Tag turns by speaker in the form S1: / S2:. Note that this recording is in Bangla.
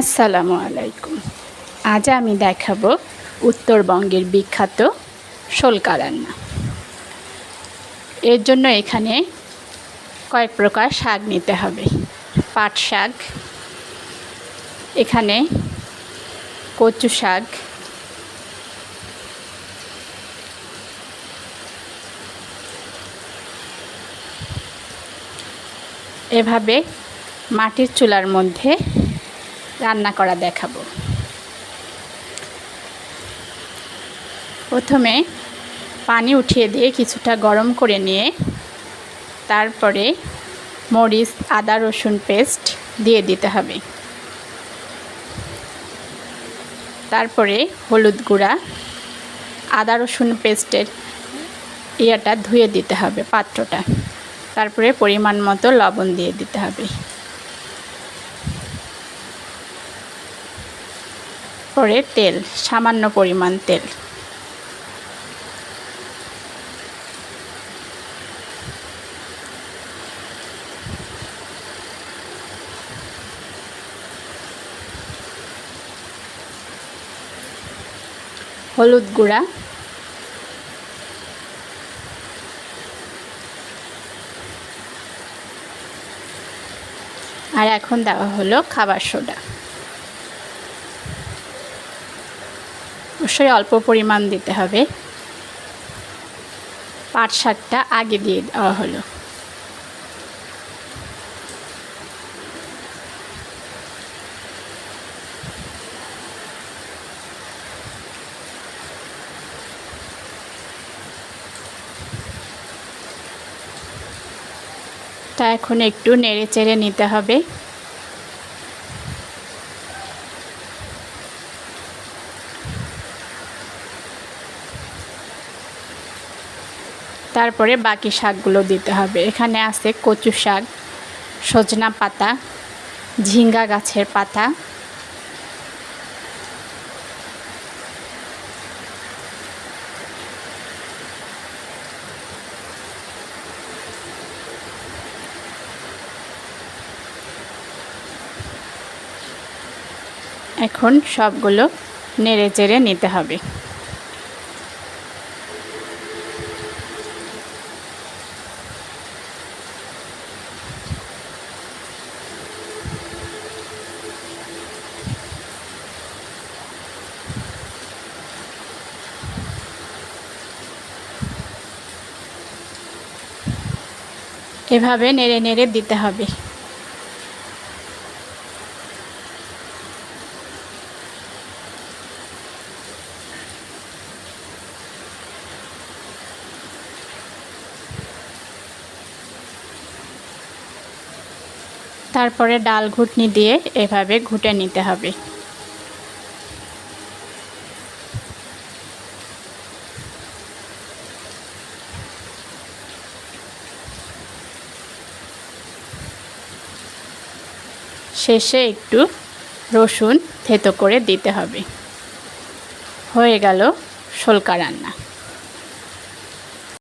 S1: আসসালামু আলাইকুম। আজ আমি দেখাবো উত্তরবঙ্গের বিখ্যাত শোলকা রান্না এর জন্য এখানে কয়েক প্রকার শাক নিতে হবে। পাট শাক, এখানে কচু শাক, এভাবে মাটির চুলার মধ্যে রান্না করা দেখাবো। প্রথমে পানি উঠিয়ে দিয়ে কিছুটা গরম করে নিয়ে তারপরে মরিচ, আদা, রসুন পেস্ট দিয়ে দিতে হবে। তারপরে হলুদ গুঁড়া, আদা, রসুন পেস্টের ইয়েটা ধুয়ে দিতে হবে পাত্রটা। তারপরে পরিমাণ মতো লবণ দিয়ে দিতে হবে। পরে তেল সামান্য পরিমাণ তেল। হলুদ গুঁড়া। আর এখন দেওয়া হলো খাবার সোডা। অবশ্যই অল্প পরিমাণ দিতে হবে। পাট শাকটা আগে দিয়ে দেওয়া হলো। তা এখন একটু নেড়ে চেড়ে নিতে হবে। তারপরে বাকি শাকগুলো দিতে হবে। এখানে আছে কচু শাক, সজনা পাতা, ঝিঙ্গা গাছের পাতা। এখন সবগুলো নেড়ে চেড়ে নিতে হবে। এভাবে নেড়ে নেড়ে দিতে হবে। তারপরে ডাল ঘুটনি দিয়ে এভাবে ঘুটে নিতে হবে। শেষে একটু রসুন থেতো করে দিতে হবে। হয়ে গেল শোলকা রান্না।